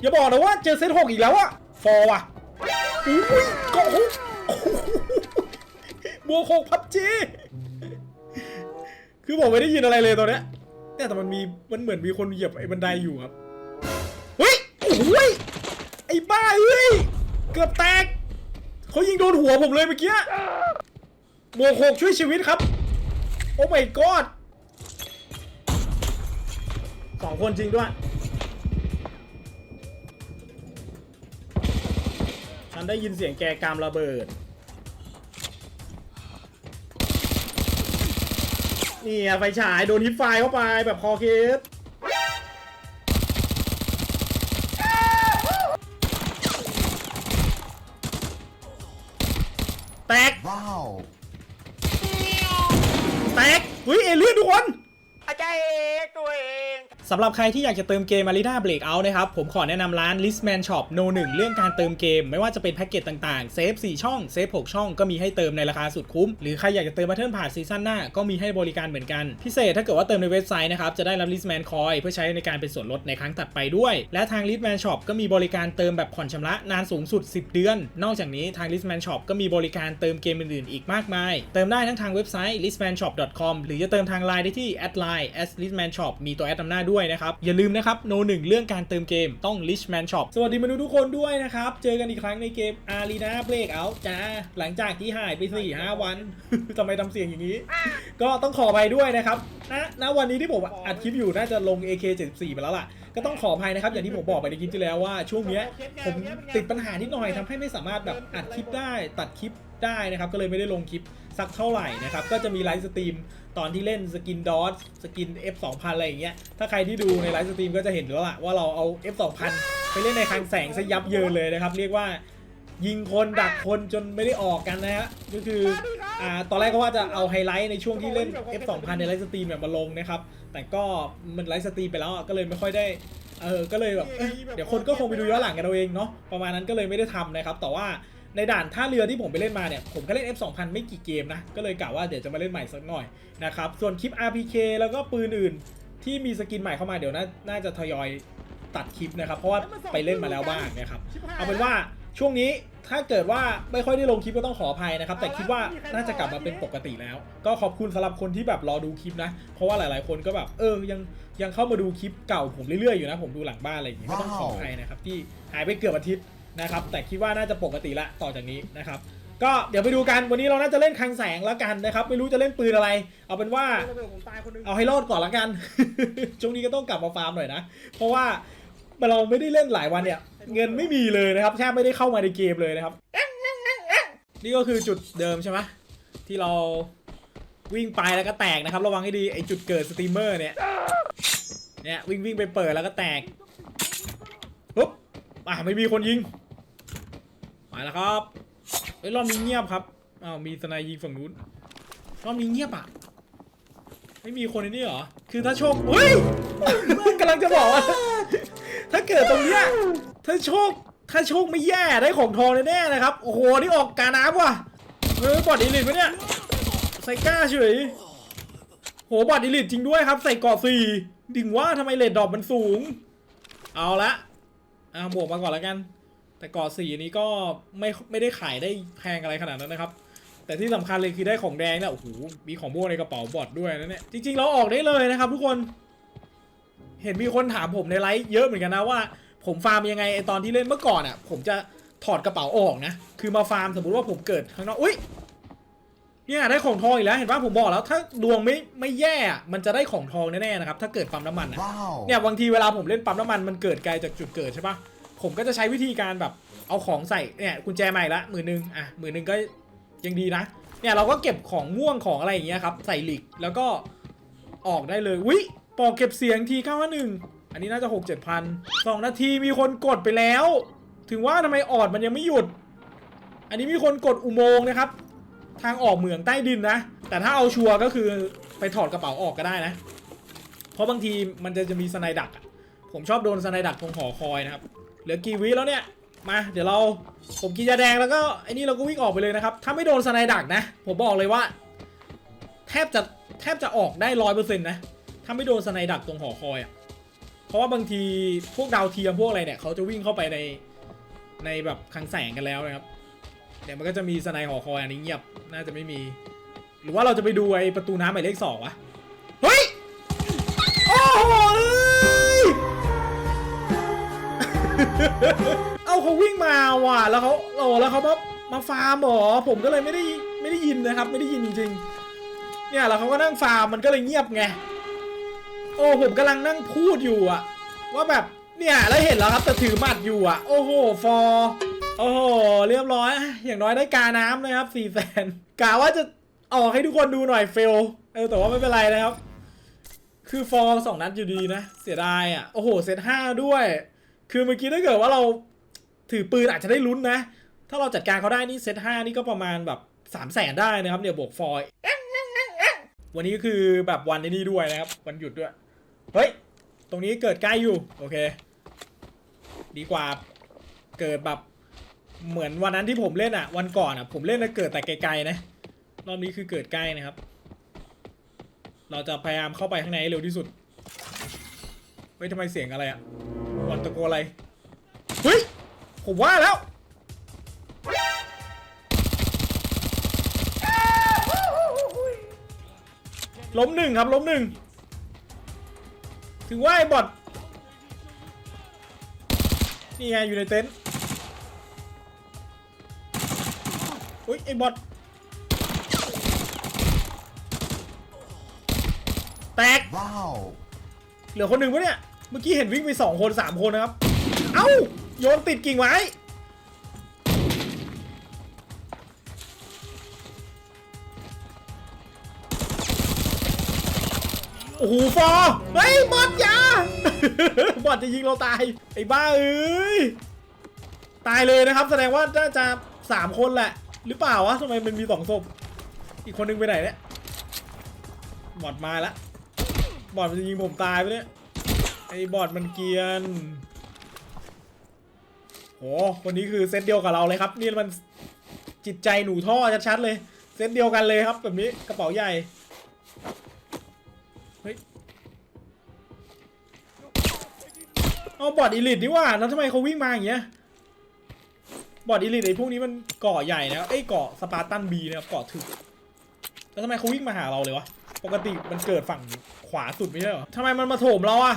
อย่าบอกนะว่าเจอเซตหกอีกแล้วอะฟอร์ว่ะอุ้ยก็บวกหกพับจีคือผมไม่ได้ยินอะไรเลยตอนเนี้ยเนี่ยแต่มันมีมันเหมือนมีคนเหยียบไอ้บันไดอยู่ครับเฮ้ยโอ้ยไอ้บ้าเอ้ยเกือบแตกเขายิงโดนหัวผมเลยเมื่อกี้บวกหกช่วยชีวิตครับ โอ้ my god สองคนจริงด้วย ฉันได้ยินเสียงแกกามระเบิด นี่อะไฟฉายโดนฮิปไฟเข้าไปแบบคอเคสแตก Wow. แตกเฮ้ยเอเลี่ยนทุกคน อาจารย์เองตัวเอง สำหรับใครที่อยากจะเติมเกม Arena Breakout นะครับ ผมขอแนะนำร้าน Listman Shop No 1 เรื่องการเติมเกม ไม่ว่าจะเป็นแพ็กเกจต่างๆ เซฟ 4 ช่อง เซฟ 6 ช่อง ก็มีให้เติมในราคาสุดคุ้ม หรือใครอยากจะเติมบัตเทิลผ่านซีซั่นหน้า ก็มีให้บริการเหมือนกัน พิเศษถ้าเกิดว่าเติมในเว็บไซต์นะครับ จะได้รับ Listman Coin เพื่อใช้ในการเป็นส่วนลดในครั้งถัดไปด้วย และทาง Listman Shop ก็มีบริการเติมแบบผ่อนชำระนานสูงสุด 10 เดือน นอกจากนี้ทาง Listman Shop ก็มีบริการเติมเกมอื่นๆ อีกมากมาย เติมได้ทั้งทางเว็บไซต์ listmanshop.com หรือจะเติมทางไลน์ได้ที่ @line @listmanshop มีตัวแอดนำหน้าด้วยนะครับ อย่าลืมนะครับโนหนึ่งเรื่องการเติมเกมต้อง Listman Shop สวัสดีมนุษย์ทุกคนด้วยนะครับ เจอกันอีกครั้งในเกม Arena Breakout จ้าหลังจากที่หายไป 4-5 วัน ทำไมทำเสียงอย่างนี้ ก็ต้องขออภัยด้วยนะครับณณวันนี้ที่ผมอัดคลิปอยู่น่าจะลง AK74 ไปแล้วล่ะ ก็ต้องขออภัยนะครับ อย่างที่ผมบอกไปในคลิปที่แล้วว่าช่วงเนี้ยผมติดปัญหานิดหน่อยทำให้ไม่สามารถแบบอัดคลิปได้ตัดคลิป ได้นะครับ ก็เลยไม่ได้ลงคลิปสักเท่าไหร่นะครับ ก็จะมีไลฟ์สตรีมตอนที่เล่นสกินดอสสกิน F2000 อะไรอย่างเงี้ย ถ้าใครที่ดูในไลฟ์สตรีมก็จะเห็นแล้วล่ะว่าเราเอา F2000 ไปเล่นในคลังแสงซะยับเยินเลยนะครับ เรียกว่ายิงคนดักคนจนไม่ได้ออกกันนะฮะก็คืออ่าตอนแรกก็ว่าจะเอาไฮไลท์ในช่วงที่เล่น F2000 ในไลฟ์สตรีมเนี่ยมาลงนะครับ แต่ก็มันไลฟ์สตรีมไปแล้วก็เลยไม่ค่อยได้เออก็เลยแบบเอ้ยเดี๋ยวคนก็คงไปดูย้อนหลังกันเอาเองเนาะประมาณนั้นก็เลยไม่ได้ทำนะครับแต่ว่า ในด่านท่าเรือที่ผมไปเล่นมาเนี่ย ผมก็เล่น F2000 ไม่กี่เกมนะ ก็เลยกะว่าเดี๋ยวจะมาเล่นใหม่สักหน่อยนะครับ ส่วนคลิป RPK แล้วก็ปืนอื่นที่มีสกินใหม่เข้ามาเดี๋ยวน่าน่าจะทยอยตัดคลิปนะครับ เพราะว่าไปเล่นมาแล้วบ้างนะครับ เอาเป็นว่าช่วงนี้ถ้าเกิดว่าไม่ค่อยได้ลงคลิปก็ต้องขออภัยนะครับ แต่คิดว่าน่าจะกลับมาเป็นปกติแล้ว ก็ขอบคุณสำหรับคนที่แบบรอดูคลิปนะ เพราะว่าหลายๆ คนก็แบบเออยังยังเข้ามาดูคลิปเก่าผมเรื่อยๆอยู่นะ ผมดูหลังบ้านอะไรอย่างเงี้ยก็ต้องขออภัยนะครับที่หายไปเกือบอาทิตย์ นะครับแต่คิดว่าน่าจะปกติละต่อจากนี้นะครับก็เดี๋ยวไปดูกันวันนี้เราน่าจะเล่นคลังแสงแล้วกันนะครับไม่รู้จะเล่นปืนอะไร เอาเป็นว่าเอาให้รอดก่อนละกัน ช่วงนี้ก็ต้องกลับมาฟาร์มหน่อยนะ เพราะว่าเราไม่ได้เล่นหลายวันเนี่ย เงินไม่มีเลยนะครับแทบไม่ได้เข้ามาในเกมเลยนะครับ นี่ก็คือจุดเดิมใช่ไหมที่เราวิ่งไปแล้วก็แตกนะครับ ระวังให้ดีไอจุดเกิดสตรีมเมอร์เนี่ยเนี่ยวิ่งวิ่งไปเปิดแล้วก็แตกปุ๊บอะไม่มีคนยิง มาแล้วครับเฮ้ยรอบนี้เงียบครับอ้าวมีสไนายยิงฝั่งนู้นรอบนี้เงียบอะ ไม่มีคนในนี่เหรอ คือถ้าโชคเฮ้ยกำลังจะบอกว่า ถ้าเกิดตรงเนี้ยถ้าโชค ถ้าโชคไม่แย่ได้ของทองแน่ๆนะครับ โอ้โห นี่ออกกาน้ำว่ะเฮ้ยบอดอีลิทปะเนี่ยใส่กล้าเฉยโหบอดอีลิทจริงด้วยครับ ใส่เกาะสี่ดิ่งว่าทำไมเลดดอกมันสูง เอาละเอาบวกมาก่อนแล้วกัน แต่เกาะสี่นี้ก็ไม่ไม่ได้ขายได้แพงอะไรขนาดนั้นนะครับ แต่ที่สำคัญเลยคือได้ของแดงเนี่ยโอ้โหมีของม่วงในกระเป๋าบอดด้วยนะเนี่ยจริงๆเราออกได้เลยนะครับ ทุกคน เห็นมีคนถามผมในไลฟ์เยอะเหมือนกันนะว่า ผมฟาร์มยังไงไอตอนที่เล่นเมื่อก่อนอะ ผมจะถอดกระเป๋าออกนะ คือมาฟาร์มสมมติว่าผมเกิดข้างนอกอุ้ยเนี่ยได้ของทองอีกแล้วเห็นว่าผมบอกแล้ว ถ้าดวงไม่ไม่แย่อะมันจะได้ของทองแน่ๆนะครับถ้าเกิดปั๊มน้ำมันอะ Wow. เนี่ยบางทีเวลาผมเล่นปั๊มน้ำมันมันเกิดไกลจากจุดเกิดใช่ปะ ผมก็จะใช้วิธีการแบบเอาของใส่เนี่ยกุญแจใหม่ละหมื่นหนึ่งอะหมื่นหนึ่งก็ยังดีนะเนี่ยเราก็เก็บของม่วงของอะไรอย่างเงี้ยครับใส่หลีกแล้วก็ออกได้เลยวิปอกเก็บเสียงที951อันนี้น่าจะ6 7พันสองนาทีมีคนกดไปแล้ว ถึงว่าทำไมออดมันยังไม่หยุด อันนี้มีคนกดอุโมงค์นะครับ ทางออกเหมืองใต้ดินนะ แต่ถ้าเอาชัวร์ก็คือไปถอดกระเป๋าออกก็ได้นะ เพราะบางทีมันจะจะมีสไนดัก ผมชอบโดนสไนดักตรงหอคอยนะครับ ลือกี่วิแล้วเนี่ยมาเดี๋ยวเราผมกินยาแดงแล้วก็ไอ้นี่เราก็วิ่งออกไปเลยนะครับ ถ้าไม่โดนสไนดักนะ ผมบอกเลยว่า แทบจะแทบจะออกได้ร้อยเปอร์เซ็นต์นะ ถ้าไม่โดนสไนดักตรงหอคอยอะเพราะว่าบางทีพวกดาวเทียมพวกอะไรเนี่ยเขาจะวิ่งเข้าไปในในแบบคลังแสงกันแล้วนะครับเดี๋ยวมันก็จะมีสไนหอคอยอันนี้เงียบน่าจะไม่มี หรือว่าเราจะไปดูไอ้ประตูน้ำหมายเลขสองวะเฮ้ยโอ้โห เอาเขาวิ่งมาว่ะแล้วเขาโอ้แล้วเขามามาฟาร์มหรอผมก็เลยไม่ได้ไม่ได้ยินนะครับ ไม่ได้ยินจริงๆเนี่ยแล้วเขาก็นั่งฟาร์มมันก็เลยเงียบไงโอ้ผมกำลังนั่งพูดอยู่อะว่าแบบเนี่ยแล้วเห็นแล้วครับแต่ถือมัดอยู่อะโอ้โหฟอโอ้โหเรียบร้อย อย่างน้อยได้กาน้ำนะครับสี่แสนกะว่าจะออกให้ทุกคนดูหน่อยเฟลเออแต่ว่าไม่เป็นไรนะครับ คือฟอร์สองนัดอยู่ดีนะ เสียดายอะโอ้โห เซตห้าด้วย คือเมื่อกี้ถ้าเกิดว่าเราถือปืนอาจจะได้ลุ้นนะ ถ้าเราจัดการเขาได้นี่เซตห้านี่ก็ประมาณแบบสามแสนได้นะครับเนี่ยบวกฟอยวันนี้ก็คือแบบวันนี้ด้วยนะครับ วันหยุดด้วย เฮ้ย ตรงนี้เกิดใกล้อยู่ โอเค ดีกว่าเกิดแบบเหมือนวันนั้นที่ผมเล่นอะวันก่อนอะผมเล่นแล้วเกิดแต่ไกลๆนะรอบนี้คือเกิดใกล้นะครับ เราจะพยายามเข้าไปข้างในให้เร็วที่สุด ฮ้ยทำไมเสียงอะไรอะวันตะโกนอะไร เฮ้ย ผมว่าแล้ว ล้มหนึ่งครับ ล้มหนึ่ง ถึงว่าไอ้บอทนี่ไงอยู่ในเต็นท์อุ้ยไอ้บอทแตก Wow. เหลือคนหนึ่งปะเนี่ย เมื่อกี้เห็นวิ่งไปสองคนสามคนนะครับ เอ้า โยนติดกิ่งไม้โอ้โหฟอร์เฮ้ยบอดยาบอดจะยิงเราตาย ไอ้บ้าเอ้ย ตายเลยนะครับ แสดงว่าน่าจะสามคนแหละ หรือเปล่าวะทำไมมันมีสองศพ อีกคนนึงไปไหนเนี่ย บอดมาแล้วบอดมันจะยิงผมตายไปเนี่ย ไอ้บอดมันเกียนโหคนนี้คือเซตเดียวกับเราเลยครับ นี่มันจิตใจหนูท่อชัดๆเลย เซตเดียวกันเลยครับ แบบนี้กระเป๋าใหญ่ เฮ้ย เอาบอดอีลิทนี่ว่า แล้วทำไมเขาวิ่งมาอย่างเงี้ย บอดอีลิทไอ้พวกนี้มันเกาะใหญ่นะไอ้เกาะสปาร์ตันบีนะครับเกาะถึก แล้วทำไมเขาวิ่งมาหาเราเลยวะ ปกติมันเกิดฝั่งขวาสุดไม่ใช่หรอทำไมมันมาโถมเราอะ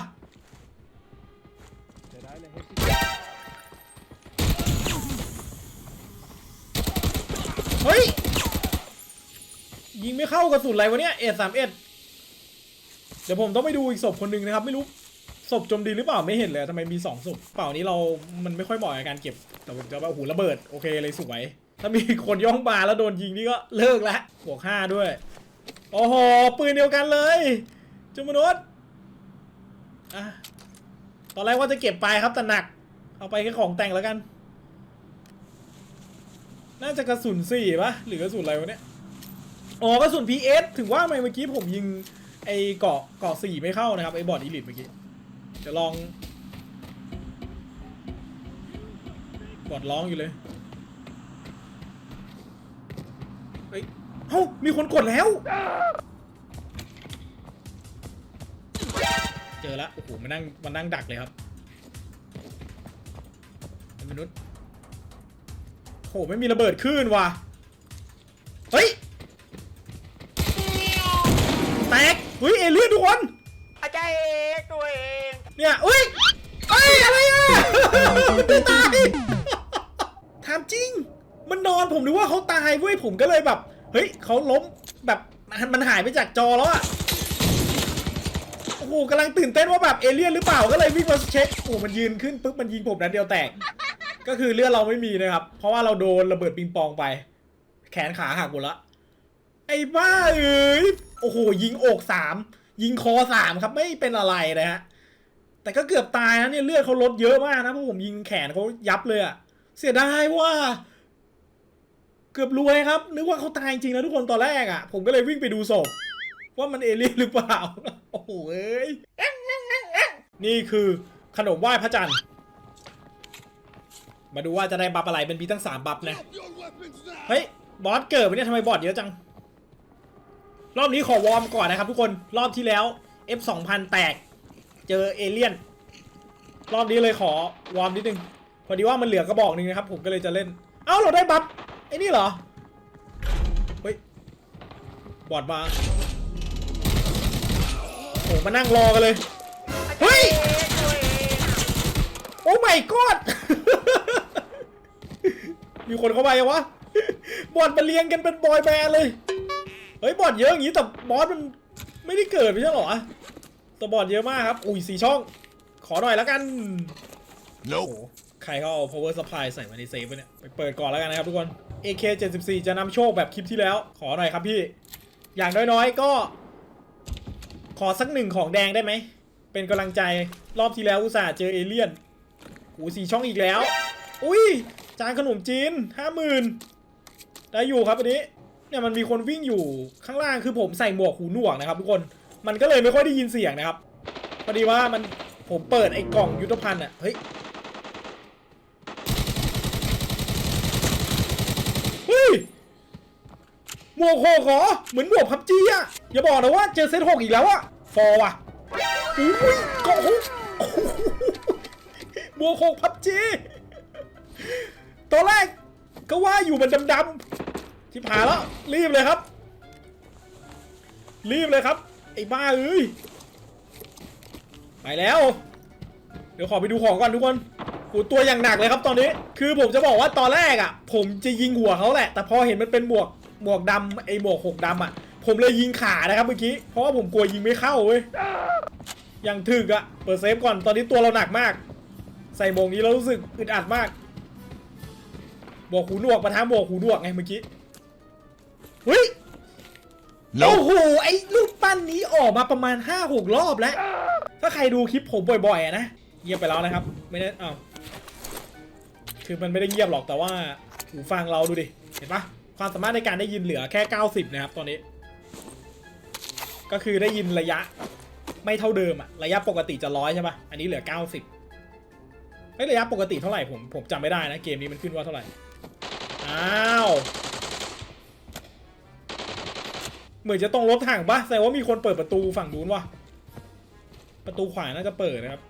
เฮ้ย ยิงไม่เข้ากระสุนอะไรวะเนี่ยเอสามเอ็ดเดี๋ยวผมต้องไปดูอีกศพคนหนึ่งนะครับ ไม่รู้ศพจมดินหรือเปล่าไม่เห็นเลยทำไมมีสองศพเปล่านี้เรา มันไม่ค่อยเหมาะกับการเก็บ แต่ผมจะว่าโอ้โหระเบิดโอเคเลยสวย ถ้ามีคนย่องมาแล้วโดนยิงนี่ก็เลิกแล้วบวกห้าด้วย โอ้โห ปืนเดียวกันเลยจุมนุษย์อะตอนแรกว่าจะเก็บไปครับแต่หนัก เอาไปแค่ของแต่งแล้วกัน น่าจะกระสุนสี่ปะหรือกระสุนอะไรวะเนี่ยอ๋อกระสุน PS ถึงว่าทำไมเมื่อกี้ผมยิงไอ้เกาะเกาะสี่ไม่เข้านะครับไอ้บอดอีลิทเมื่อกี้เดี๋ยวลอง บอดร้องอยู่เลยเฮ้ยเอ้ามีคนกดแล้ว เจอล้วโอ้โหมานั่งมานั่งดักเลยครับมนุษย์ หไม่มีระเบิดคลื่นว่ะ เฮ้ย แตกเฮ้ยเอเลี่ยนทุกคน อาจารย์เอกตัวเองเนี่ยเอ้ยเอ้ยอะไรอะ มันตีตายถามจริง มันนอนผมนึกว่าเขาตายเว้ยผมก็เลยแบบ เฮ้ยเขาล้มแบบมันหายไปจากจอแล้วอะโอ้โหกำลังตื่นเต้นว่าแบบเอเลี่ยนหรือเปล่าก็เลยวิ่งมาเช็คโอ้โหมันยืนขึ้นปุ๊บมันยิงผมนัดเดียวแตก ก็คือเลือดเราไม่มีนะครับ เพราะว่าเราโดนระเบิดปิงปองไป แขนขาหักหมดละ ไอ้บ้าเอ้ย โอ้โห ยิงอกสาม ยิงคอสามครับ ไม่เป็นอะไรนะฮะ แต่ก็เกือบตายนะเนี่ยเลือดเขาลดเยอะมากนะเพราะผมยิงแขนเขายับเลยอะเสียดายว่า เกือบรวยครับ นึกว่าเขาตายจริงนะทุกคนตอนแรกอะผมก็เลยวิ่งไปดูศพว่ามันเอเลี่ยนหรือเปล่า โอ้โหเอ้ย นี่คือขนมไหว้พระจันทร์ มาดูว่าจะได้บัฟอะไรเป็นมีตั้งสามบัฟนะ เฮ้ย บอสเกิดไปเนี่ยทำไมบอสเยอะจัง รอบนี้ขอวอร์มก่อนนะครับทุกคน รอบที่แล้ว F 2 0 0 0แตก เจอเอเลี่ยน รอบนี้เลยขอวอร์มนิดนึง พอดีว่ามันเหลือกระบอกหนึ่งนะครับ ผมก็เลยจะเล่น เอ้าเราได้บัฟไอ้นี่เหรอ เฮ้ย บอดมาโอ้มานั่งรอกันเลย เฮ้ยตัวเองโอ้ my god มีคนเข้ามายังวะ บอดมาเรียงกันเป็นบอยแบนด์เลย เฮ้ยบอดเยอะอย่างนี้แต่บอสมันไม่ได้เกิดไม่ใช่เหรอแต่บอดเยอะมากครับ อุ้ยสี่ช่อง ขอหน่อยแล้วกัน Nope. ใครเขาเอา power supply ใส่มาในเซฟไว้เนี่ย ไปเปิดก่อนแล้วกันนะครับทุกคน AK 74จะนำโชคแบบคลิปที่แล้ว ขอหน่อยครับพี่ อย่างน้อยๆก็ ขอสักหนึ่งของแดงได้ไหม เป็นกำลังใจ รอบที่แล้วอุตส่าห์เจอเอเลี่ยนหูสี่ช่องอีกแล้ว อุ้ย จานขนมจีนห้าหมื่นได้อยู่ครับอันนี้เนี่ยมันมีคนวิ่งอยู่ข้างล่างคือผมใส่หมวกหูหนวกนะครับทุกคนมันก็เลยไม่ค่อยได้ยินเสียงนะครับพอดีว่ามันผมเปิดไอ้กล่องยุทธภัณฑ์อะเฮ้ยเฮ้ยหมวกหกเหรอเหมือนหมวกพับจีอะอย่าบอกนะว่าเจอเซตหกอีกแล้วอะฟอร์ว่ะอุ้ยกาะหกโอ้โหหมวกหกพับจี ตอนแรกก็ว่าอยู่มันดำๆที่ผ่านแล้ว รีบเลยครับ รีบเลยครับ ไอ้บ้าเอ้ยไปแล้ว เดี๋ยวขอไปดูของก่อนทุกคนโอ้ตัวอย่างหนักเลยครับตอนนี้ คือผมจะบอกว่าตอนแรกอะ ผมจะยิงหัวเขาแหละ แต่พอเห็นมันเป็นหมวกหมวกดำไอ้หมวกหกดำอะ ผมเลยยิงขานะครับเมื่อกี้ เพราะว่าผมกลัวยิงไม่เข้าเว้ยอย่างถึกอะ เปิดเซฟก่อน ตอนนี้ตัวเราหนักมาก ใส่หมวกนี้เรารู้สึกอึดอัดมาก หมวกหูหนวกมาท้าหมวกหูหนวกไงเมื่อกี้เฮ้ยโอ้ Nope. โหไอ้รูปปั้นนี้ออกมาประมาณ5-6รอบแล้ว ถ้าใครดูคลิปผมบ่อยๆอะนะเงียบไปแล้วนะครับ ไม่ได้อ้าวคือมันไม่ได้เงียบหรอกแต่ว่าหูฟังเราดูดิ เห็นปะความสามารถในการได้ยินเหลือแค่ 90 นะครับตอนนี้ ก็คือได้ยินระยะไม่เท่าเดิมอะระยะปกติจะร้อยใช่ปะอันนี้เหลือ 90ไม่ระยะปกติเท่าไหร่ผมผมจำไม่ได้นะเกมนี้มันขึ้นว่าเท่าไหร่ อ้าว เหมือนจะตรงรถถังปะแสดงว่ามีคนเปิดประตูฝั่งนู้นว่ะประตูขวาน่าจะเปิดนะครับ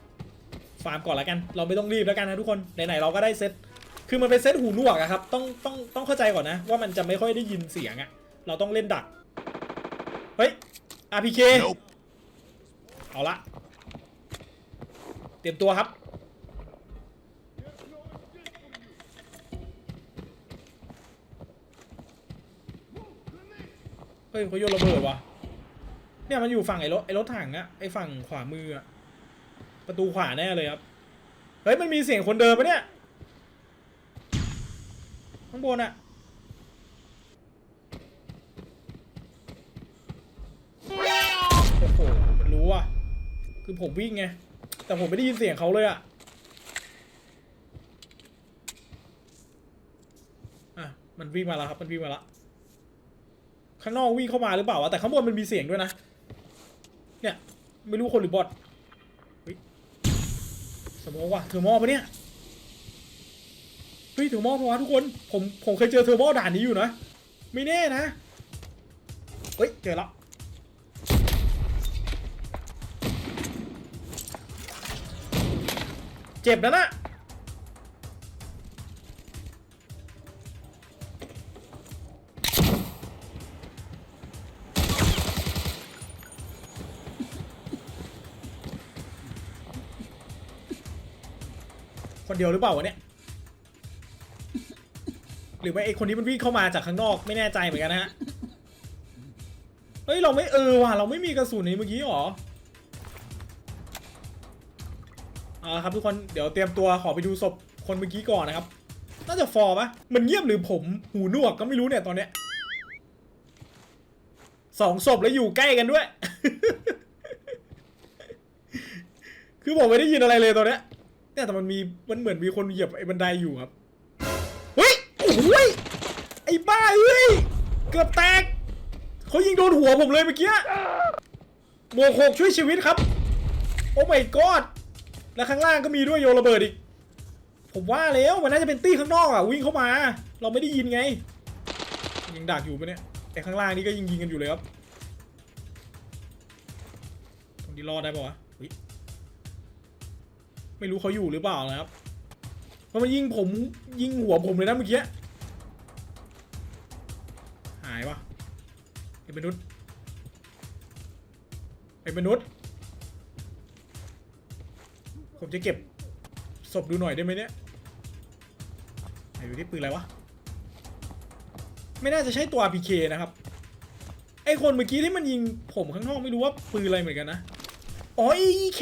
ฟาร์มก่อนแล้วกัน เราไม่ต้องรีบแล้วกันนะทุกคน ไหนๆเราก็ได้เซต คือมันเป็นเซตหูหนวกอะครับ ต้องต้องต้องเข้าใจก่อนนะ ว่ามันจะไม่ค่อยได้ยินเสียงอะเราต้องเล่นดัก เฮ้ย RPK Nope. เอาละ เตรียมตัวครับ เฮ้ยเขาโยนระเบิดวะเนี่ยมันอยู่ฝั่งไอ้รถไอ้รถถังอะไอ้ฝั่งขวามืออะประตูขวาแน่เลยครับเฮ้ยมันมีเสียงคนเดินปะเนี่ยข้างบนอะโอ้โหมันรู้ว่ะคือผมวิ่งไงแต่ผมไม่ได้ยินเสียงเขาเลยอะอะมันวิ่งมาแล้วครับมันวิ่งมาแล้ว ข้างนอกวิ่งเข้ามาหรือเปล่าวะแต่ข้างบนมันมีเสียงด้วยนะ เนี่ยไม่รู้คนหรือบอทสมองว่ะเทอร์โมปะเนี่ยเฮ้ยเทอร์โมปะวะทุกคนผมผมเคยเจอเทอร์โมด่านนี้อยู่นะไม่แน่นะเฮ้ยเจอแล้วเจ็บนะนะ คนเดียวหรือเปล่าวะเนี่ย หรือว่าไอคนนี้มันวิ่งเข้ามาจากข้างนอกไม่แน่ใจเหมือนกันนะฮะ เฮ้ยเราไม่เออว่ะเราไม่มีกระสุนในเมื่อกี้หรอเอาละครับทุกคนเดี๋ยวเตรียมตัวขอไปดูศพคนเมื่อกี้ก่อนนะครับ น่าจะฟอร์ปะมันเงียบหรือผมหูหนวกก็ไม่รู้เนี่ยตอนเนี้ยสองศพแล้วอยู่ใกล้กันด้วย คือผมไม่ได้ยินอะไรเลยตอนเนี้ย เนี่ยแต่มันมีมันเหมือนมีคนเหยียบไอ้บันไดอยู่ครับเฮ้ยโอ้ยไอ้บ้าเอ้ยเกือบแตกเขายิงโดนหัวผมเลยเมื่อกี้หมวกหกช่วยชีวิตครับ โอ้ my god แล้วข้างล่างก็มีด้วยโยนระเบิดอีก ผมว่าแล้วมันน่าจะเป็นตี้ข้างนอกอะวิ่งเข้ามา เราไม่ได้ยินไงยิงดักอยู่ปะเนี่ยไอ้ข้างล่างนี่ก็ยิงยิงกันอยู่เลยครับตรงนี้รอดได้ปะวะอุ๊ย ไม่รู้เขาอยู่หรือเปล่านะครับเพราะมันยิงผมยิงหัวผมเลยนะเมื่อกี้หายวะไอ้มนุษย์ไอ้มนุษย์ผมจะเก็บศพดูหน่อยได้ไหมเนี่ยไหนดูที่ปืนอะไรวะไม่น่าจะใช่ตัว RPK นะครับไอคนเมื่อกี้ที่มันยิงผมข้างนอกไม่รู้ว่าปืนอะไรเหมือนกันนะ อ๋อ EK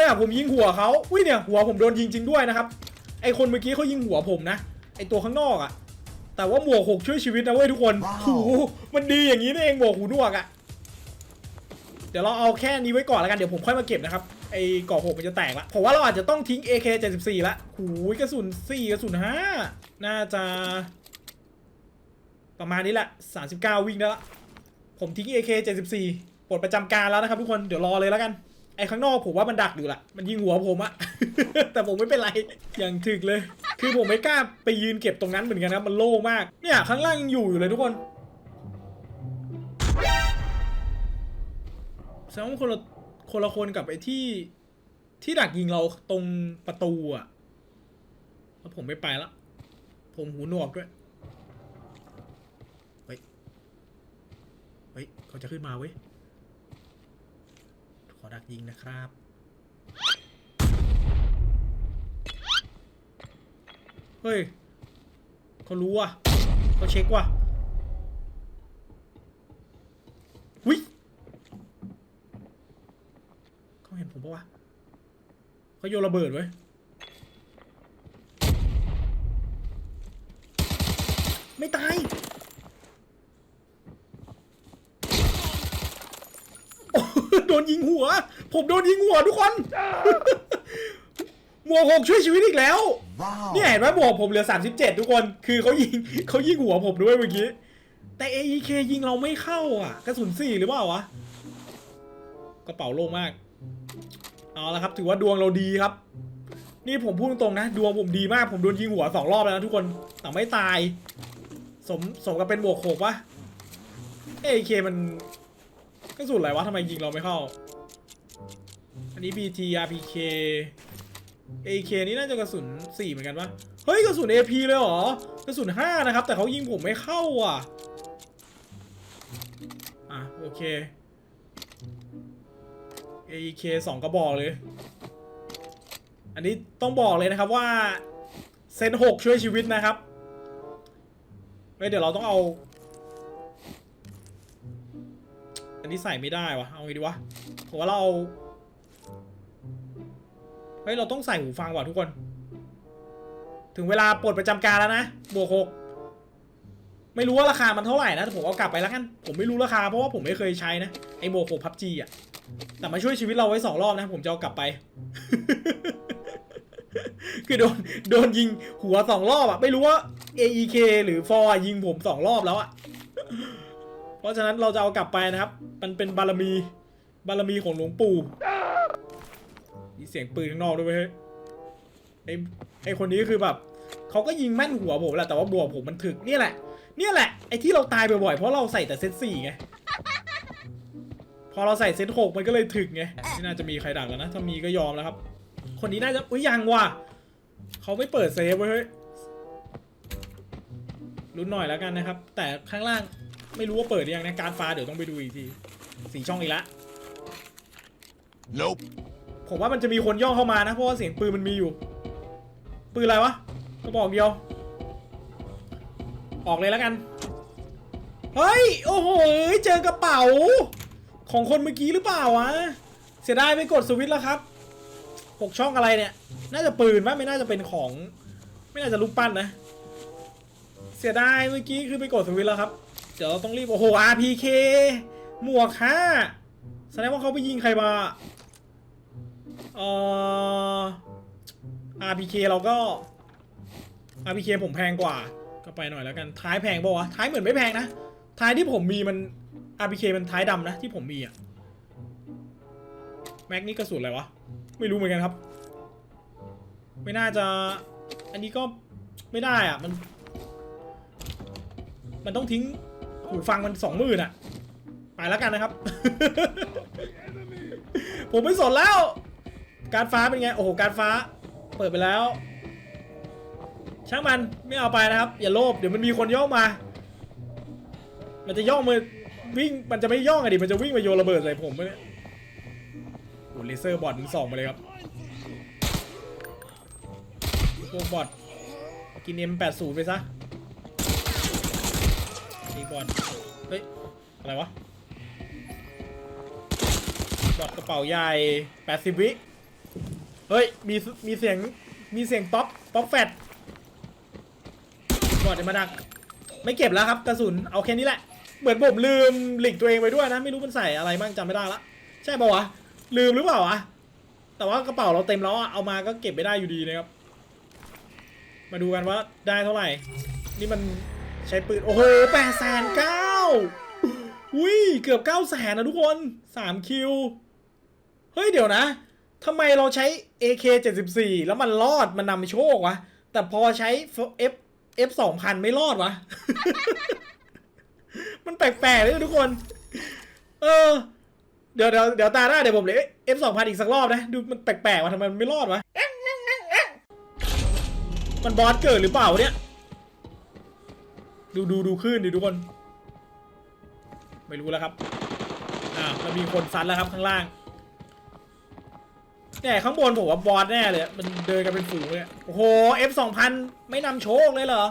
ไอ้ยผมยิงหัวเขาอุ้ยเนี่ยหัวผมโดนยิงจริงด้วยนะครับ ไอคนเมื่อกี้เขายิงหัวผมนะ ไอตัวข้างนอกอะแต่ว่าหมวกหกช่วยชีวิตนะเว้ยทุกคนว้าวโอ้โหมันดีอย่างนี้นี่เองหมวกหูหนวกอะเดี๋ยวเราเอาแค่นี้ไว้ก่อนแล้วกันเดี๋ยวผมค่อยมาเก็บนะครับไอ้ก่อหกมันจะแตกละผมว่าเราอาจจะต้องทิ้ง AK 74ละหูยกระสุน4กระสุน5น่าจะ ประมาณนี้แหละ 39 วิ่งได้ละ ผมทิ้ง AK 74ปลดประจำการแล้วนะครับทุกคน เดี๋ยวรอเลยแล้วกัน ไอ้ข้างนอกผมว่ามันดักอยู่ละมันยิงหัวผมอะ แต่ผมไม่เป็นไร อย่างถึกเลย คือผมไม่กล้าไปยืนเก็บตรงนั้นเหมือนกันนะ มันโล่งมาก เนี่ยข้างล่างยังอยู่อยู่เลยทุกคนแสดงว่าคนละคนละคนกับไอ้ที่ที่ดักยิงเราตรงประตูอะแล้วผมไม่ไปละ ผมหูหนวกด้วย เฮ้ย เฮ้ย เขาจะขึ้นมาเว้ย ขอดักยิงนะครับ เฮ้ยเขารู้ว่ะเขาเช็คว่ะวิเขาเห็นผมปะวะเขาโยนระเบิดไว้ไม่ตาย โอ้ โดนยิงหัว ผมโดนยิงหัวทุกคนหมวกหกช่วยชีวิตอีกแล้วว้าวเนี่ยเห็นไหมบวกผมเหลือ 37 ทุกคน คือเขายิงเขายิงหัวผมด้วยเมื่อกี้ แต่ AEK ยิงเราไม่เข้าอะ กระสุนสี่หรือเปล่าวะ กระเป๋าโล่งมาก เอาละครับ ถือว่าดวงเราดีครับ นี่ผมพูดตรงๆนะ ดวงผมดีมาก ผมโดนยิงหัวสองรอบแล้วนะทุกคน แต่ไม่ตาย สมสมกับเป็นบวกหกปะ AEK มันก ระสุนอะไรวะทำไมยิงเราไม่เข้า อันนี้ BT RPK AK นี่น่าจะกระสุน4เหมือนกันปะเฮ้ยกระสุน AP เลยเหรอกระสุน5นะครับ แต่เขายิงผมไม่เข้าอะอะโอเค AK 2กระบอกเลย อันนี้ต้องบอกเลยนะครับว่าเซน6ช่วยชีวิตนะครับเฮ้ยเดี๋ยวเราต้องเอา นนี้ใส่ไม่ได้วะเอาไงดีวะผมว่าเราเฮ้ยเราต้องใส่หูฟังว่ะทุกคน ถึงเวลาปลดประจำการแล้วนะบวกหกไม่รู้ว่าราคามันเท่าไหร่นะแต่ผมเอากลับไปแล้วกัน ผมไม่รู้ราคาเพราะว่าผมไม่เคยใช้นะไอ้บวกหกพับจีอะ แต่มาช่วยชีวิตเราไว้สองรอบนะ ผมจะเอากลับไป คือโดนโดนยิงหัวสองรอบอะ ไม่รู้ว่า AEK หรือฟอยิงผมสองรอบแล้วอะ เพราะฉะนั้นเราจะเอากลับไปนะครับ มันเป็นบารมี บารมีของหลวงปู่ มีเสียงปืนข้างนอกด้วยเว้ย ไอ้ไอ้คนนี้คือแบบเขาก็ยิงแม่นหัวผมแหละ แต่ว่าบวกผมมันถึกเนี่ยแหละเนี่ยแหละ ไอ้ที่เราตายบ่อยๆ เพราะเราใส่แต่เซตสี่ไง พอเราใส่เซตหกมันก็เลยถึกไง ไม่น่าจะมีใครดักแล้วนะ ถ้ามีก็ยอมแล้วครับ คนนี้น่าจะ อุ้ยยังว่ะเขาไม่เปิดเซฟเว้ยเฮ้ยลุ้นหน่อยแล้วกันนะครับ แต่ข้างล่าง ไม่รู้ว่าเปิดหรือยังนะการฟ้าเดี๋ยวต้องไปดูอีกทีสี่ช่องอีกละ Nope ผมว่ามันจะมีคนย่องเข้ามานะ เพราะว่าเสียงปืนมันมีอยู่ ปืนอะไรวะกระบอกเดียว ออกเลยแล้วกัน เฮ้ย โอ้โห เจอกระเป๋า ของคนเมื่อกี้หรือเปล่าวะ เสียดายไปกดสวิตช์แล้วครับหกช่องอะไรเนี่ย น่าจะปืนปะไม่น่าจะเป็นของ ไม่น่าจะลูกปั้นนะ เสียดายเมื่อกี้คือไปกดสวิตช์แล้วครับเดี๋ยวเราต้องรีบ โอ้โห RPK หมวกห้าแสดงว่าเขาไปยิงใครมา เอ่อ RPK เราก็ RPK ผมแพงกว่า ก็ไปหน่อยแล้วกัน ท้ายแพงปะวะ ท้ายเหมือนไม่แพงนะ ท้ายที่ผมมีมัน RPK มันท้ายดำนะที่ผมมีอะแม็กนี่กระสุนอะไรวะ ไม่รู้เหมือนกันครับ ไม่น่าจะ อันนี้ก็ไม่ได้อะมัน มันต้องทิ้ง หูฟังมันสองหมื่นอะไปแล้วกันนะครับ ผมไม่สนแล้ว การฟ้าเป็นไง โอ้โห การฟ้า เปิดไปแล้ว ช่างมันไม่เอาไปนะครับ อย่าโลภเดี๋ยวมันมีคนย่องมา มันจะย่องมาวิ่งมันจะไม่ย่องอะดิมันจะวิ่งมาโยนระเบิดใส่ผมเนี่ยโอ้เลเซอร์บอทมันส่องมาเลยครับพวกบอทกิน M80 ไปซะอีกบอท เฮ้ย อะไรวะบอทกระเป๋าใหญ่80วิ เฮ้ย มี มีเสียง มีเสียงป๊อป ป๊อปแฟดบอดจะมาดัก ไม่เก็บแล้วครับกระสุน เอาแค่นี้แหละ เหมือนผมลืมหลีกตัวเองไปด้วยนะ ไม่รู้มันใส่อะไรบ้างจำไม่ได้ละ ใช่ป่าวะ ลืมหรือเปล่าวะ แต่ว่ากระเป๋าเราเต็มแล้วอะเอามาก็เก็บไม่ได้อยู่ดีนะครับ มาดูกันว่าได้เท่าไหร่ นี่มัน ใช้ปืน โอ้โหแปดแสนเก้าอุ้ยเกือบเก้าแสนนะทุกคนสามคิว เฮ้ยเดี๋ยวนะทำไมเราใช้ AK 74 แล้วมันรอดมันนำโชควะ แต่พอใช้ F F 2000 ไม่รอดวะ มันแปลกๆเลยทุกคน เออ เดี๋ยวเดี๋ยวเดี๋ยวตาหน้าเดี๋ยวผมเลย F 2000 อีกสักรอบนะ ดูมันแปลกๆวะทำไมมันไม่รอดวะ มันบอสเกิดหรือเปล่าเนี่ย ดูดูดูขึ้นดิทุกคน ไม่รู้แล้วครับ อ่ามันมีคนซัดแล้วครับข้างล่างเนี่ยข้างบนผมว่าบอสแน่เลยมันเดินกันเป็นฝูงเลยโอ้โห F 2 0 0 0ไม่นำโชคเลยเหรอ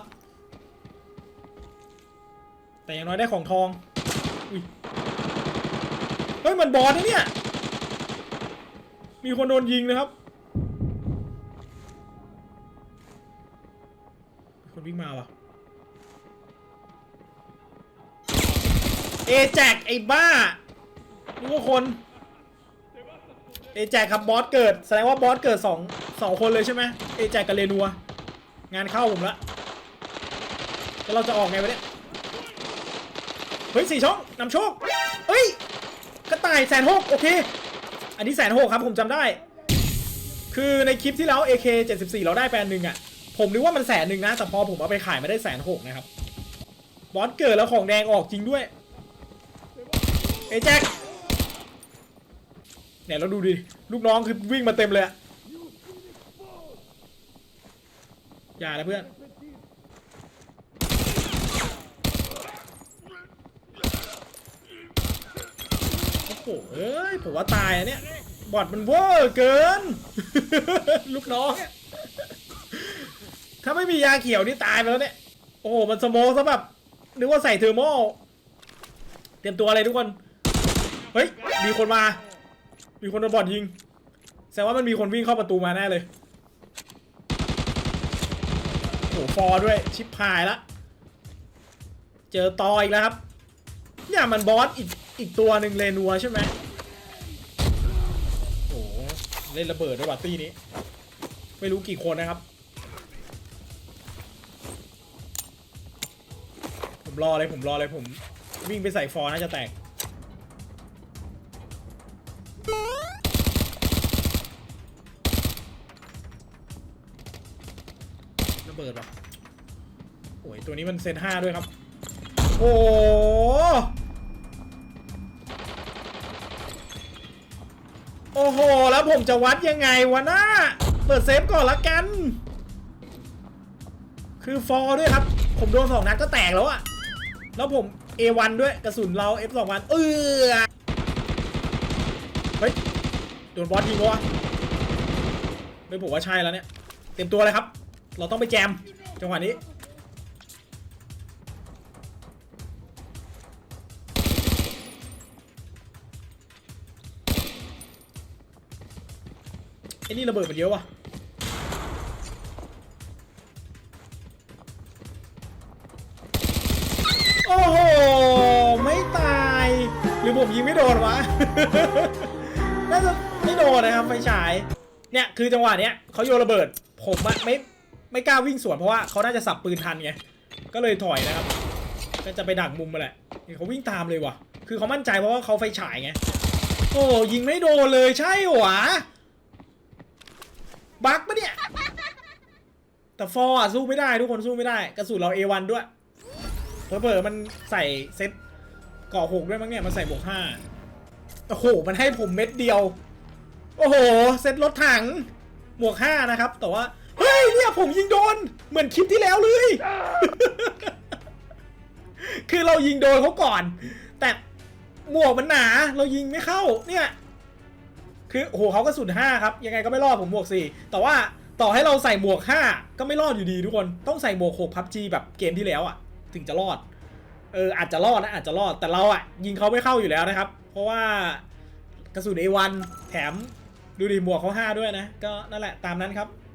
แต่อย่างน้อยได้ของทองอุ้ยเฮ้ยมันบอสนะเนี่ย มีคนโดนยิงนะครับ คนวิ่งมาว่ะ เอแจกไอ้บ้านึกคน เอแจกครับบอสเกิด แสดงว่าบอสเกิดสองสองคนเลยใช่ไหมเอแจกกับเรนัว งานเข้าผมละ แล้วเราจะออกไงวะเนี่ย เฮ้ยสี่ช่องนำโชค เฮ้ย กระต่ายแสนหกโอเค อันนี้แสนหกครับผมจำได้ คือในคลิปที่แล้ว AK 74 เราได้แปนหนึ่งอะผมนึกว่ามันแสนหนึ่งนะ แต่พอผมเอาไปขายมาได้แสนหกนะครับ บอสเกิดแล้วของแดงออกจริงด้วย เอ้แจ็คเนี่ยเราดูดิ ลูกน้องคือวิ่งมาเต็มเลยอะอย่านะเพื่อน โอ้โหเอ้ย ผมว่าตายอะเนี่ย บอดมันเวอร์เกิน ลูกน้องอะถ้าไม่มียาเขียวนี่ตายไปแล้วเนี่ย โอ้โห มันสโมกซะแบบนึกว่าใส่เทอร์โมเตรียมตัวอะไรทุกคน เฮ้ย มีคนมา มีคนโดนบอดยิง แสดงว่ามันมีคนวิ่งเข้าประตูมาแน่เลย โอ้โหฟอร์ด้วย ชิปพายละ เจอตออีกแล้วครับ เนี่ยมันบอสอีกอีกตัวหนึ่งเรนัวใช่ไหมโอ้โหเล่นระเบิดด้วยวัตตี้นี้ ไม่รู้กี่คนนะครับ ผมรอเลยผมรอเลยผม วิ่งไปใส่ฟอร์น่าจะแตก ดว่ะโอ้ยตัวนี้มันเซนห้าด้วยครับ โอ้โหโอ้โห แล้วผมจะวัดยังไงวะน้าเปิดเซฟก่อนละกัน คือฟอร์ด้วยครับ ผมโดนสองนัดก็แตกแล้วอะแล้วผม A1 ด้วยกระสุนเรา F21 เออเฮ้ย โดนบอสยิงวะไม่ผมว่าใช่แล้วเนี่ย เต็มตัวเลยครับ เราต้องไปแจม จังหวะนี้ ไอ้นี่ระเบิดมันเยอะว่ะโอ้โห ไม่ตาย หรือผมยิงไม่โดนวะ น่าจะไม่โดนนะครับไฟฉาย เนี่ยคือจังหวะเนี้ยเขาโยนระเบิด ผมอะไม่ ไม่กล้าวิ่งสวนเพราะว่าเขาน่าจะสับปืนทันไงก็เลยถอยนะครับก็จะไปดักมุมมาแหละเขาวิ่งตามเลยว่ะ คือเขามั่นใจเพราะว่าเขาไฟฉายไงโอ้ยิงไม่โดนเลยใช่หวะบักปะเนี่ยแต่ฟอร์สู้ไม่ได้ทุกคนสู้ไม่ได้ กระสุนเรา A1 ด้วยเผลอๆมันใส่เซ็ตก่อหกด้วยมั้งเนี่ยมันใส่บวกห้าโอ้โห มันให้ผมเม็ดเดียว โอ้โห เซ็ตรถถังหมวกห้านะครับ แต่ว่า เนี่ยผมยิงโดน เหมือนคลิปที่แล้วเลย คือเรายิงโดนเขาก่อน แต่หมวกมันหนา เรายิงไม่เข้า เนี่ย คือโหเขาก็สุดห้าครับ ยังไงก็ไม่รอดผมหมวกสี่แต่ว่าต่อให้เราใส่หมวกห้าก็ไม่รอดอยู่ดีทุกคน ต้องใส่หมวกหกพับจีแบบเกมที่แล้วอะ ถึงจะรอด เอออาจจะรอดนะอาจจะรอด แต่เราอะ ยิงเขาไม่เข้าอยู่แล้วนะครับ เพราะว่ากระสุน A1 แถมดูดิหมวกเขาห้าด้วยนะ ก็นั่นแหละตามนั้นครับ